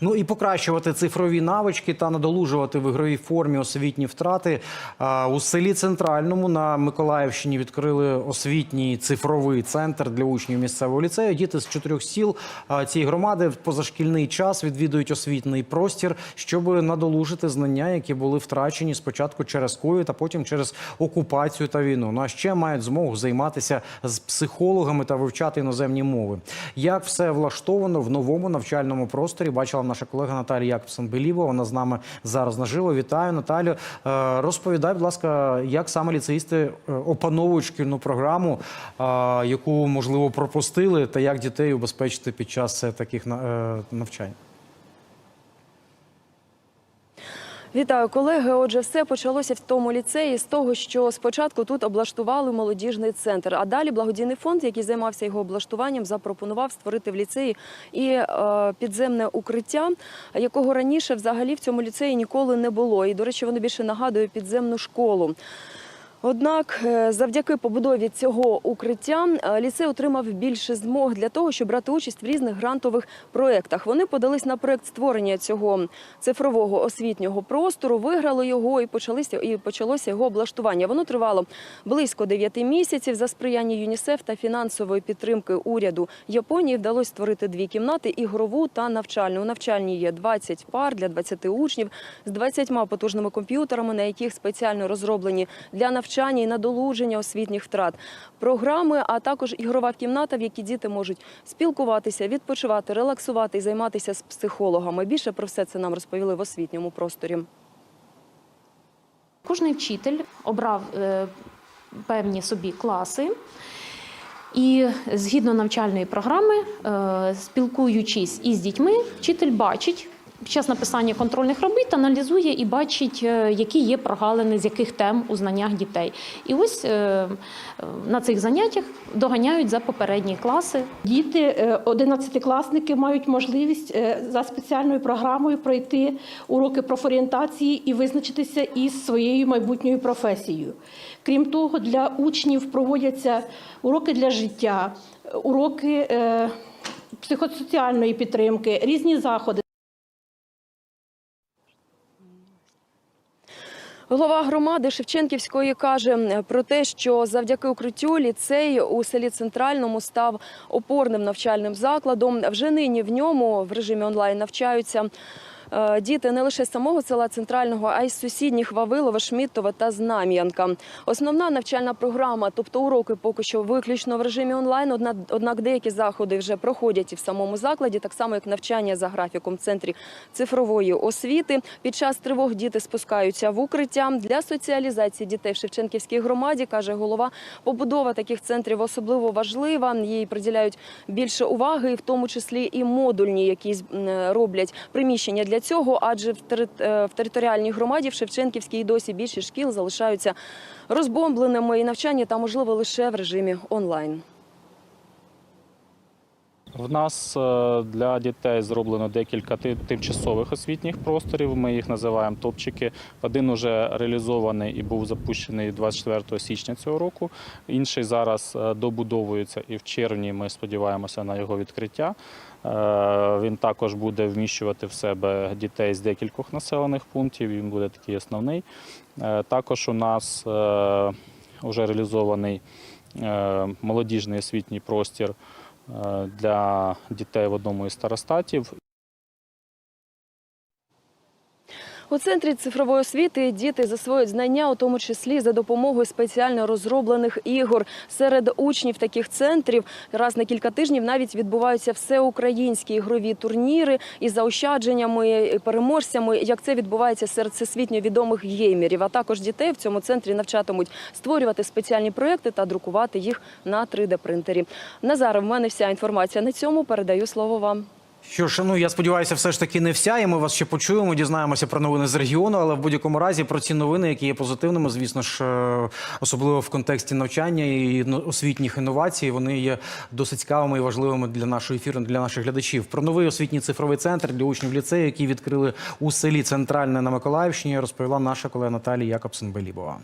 Ну і покращувати цифрові навички та надолужувати в ігровій формі освітні втрати. У селі Центральному на Миколаївщині відкрили освітній цифровий центр для учнів місцевого ліцею. Діти з чотирьох сіл цієї громади в позашкільний час відвідують освітний простір, щоб надолужити знання, які були втрачені спочатку через ковід, а потім через окупацію та війну. Ну а ще мають змогу займатися з психологами та вивчати іноземні мови. Як все влаштовано в новому навчальному просторі, бачила наша колега Наталія Якобсон-Беліва. Вона з нами зараз наживо. Вітаю, Наталю. Е, Розповідай, будь ласка, як саме ліцеїсти е, опановують шкільну програму, е, яку можливо пропустили, та як дітей убезпечити під час таких на- навчань. Вітаю, колеги. Отже, все почалося в тому ліцеї з того, що спочатку тут облаштували молодіжний центр. А далі благодійний фонд, який займався його облаштуванням, запропонував створити в ліцеї і е, підземне укриття, якого раніше взагалі в цьому ліцеї ніколи не було. І, до речі, воно більше нагадує підземну школу. Однак, е, завдяки побудові цього укриття е, ліцей отримав більше змог для того, щоб брати участь в різних грантових проєктах. Вони подались на проєкт створення цього цифрового освітнього простору, виграли його і почалося і почалося його облаштування. Воно тривало близько 9 місяців. За сприяння ЮНІСЕФ та фінансової підтримки уряду Японії вдалося створити дві кімнати: ігрову та навчальну. У навчальній є 20 пар для 20 учнів з 20 потужними комп'ютерами, на яких спеціально розроблені для навчання і надолуження освітніх втрат. Програми, а також ігрова кімната, в якій діти можуть спілкуватися, відпочивати, релаксувати і займатися з психологами. Більше про все це нам розповіли в освітньому просторі. Кожний вчитель обрав е, певні собі класи. І згідно навчальної програми, е, спілкуючись із дітьми, вчитель бачить під час написання контрольних робіт, аналізує і бачить, е, які є прогалини, з яких тем у знаннях дітей. І ось е, на цих заняттях доганяють за попередні класи. Діти, е, одинадцятикласники, мають можливість за спеціальною програмою пройти уроки профорієнтації і визначитися із своєю майбутньою професією. Крім того, для учнів проводяться уроки для життя, уроки психосоціальної підтримки, різні заходи. Голова громади Шевченківської каже про те, що завдяки укриттю ліцей у селі Центральному став опорним навчальним закладом. Вже нині в ньому в режимі онлайн навчаються. Е, Діти не лише з самого села центрального, а й з сусідніх Вавилова, Шміттова та Знам'янка. Основна навчальна програма, тобто уроки, поки що виключно в режимі онлайн. одна- Однак деякі заходи вже проходять і в самому закладі, так само як навчання за графіком в центрі цифрової освіти. Під час тривог діти спускаються в укриття для соціалізації дітей в Шевченківській громаді, каже голова. Побудова таких центрів особливо важлива. Їй приділяють більше уваги, в тому числі і модульні, якісь роблять приміщення для цього. Адже е, в територіальній громаді в Шевченківській досі більше шкіл залишаються розбомбленими, і навчання там можливо лише в режимі онлайн. В нас е, для дітей зроблено декілька тимчасових освітніх просторів. Ми їх називаємо топчики. Один уже реалізований і був запущений 24 січня цього року. Інший зараз е, добудовується, і в червні ми сподіваємося на його відкриття. Е, Він також буде вміщувати в себе дітей з декількох населених пунктів. Він буде такий основний. Також у нас вже реалізований молодіжний освітній простір для дітей в одному із старостатів. У центрі цифрової освіти діти засвоюють знання, у тому числі за допомогою спеціально розроблених ігор. Серед учнів таких центрів раз на кілька тижнів навіть відбуваються всеукраїнські ігрові турніри із заощадженнями, переможцями. Як це відбувається серед всесвітньо відомих геймерів. А також дітей в цьому центрі навчатимуть створювати спеціальні проекти та друкувати їх на 3D принтері. Назар, в мене вся інформація на цьому. Передаю слово вам. Що ж, ну я сподіваюся, все ж таки не вся, і ми вас ще почуємо, дізнаємося про новини з регіону, але в будь-якому разі про ці новини, які є позитивними, звісно ж, е, особливо в контексті навчання і ну, освітніх інновацій, вони є досить цікавими і важливими для нашого ефіру, для наших глядачів. Про новий освітній цифровий центр для учнів ліцею, який відкрили у селі Центральне на Миколаївщині, розповіла наша колега Наталія Якобсен-Белібова.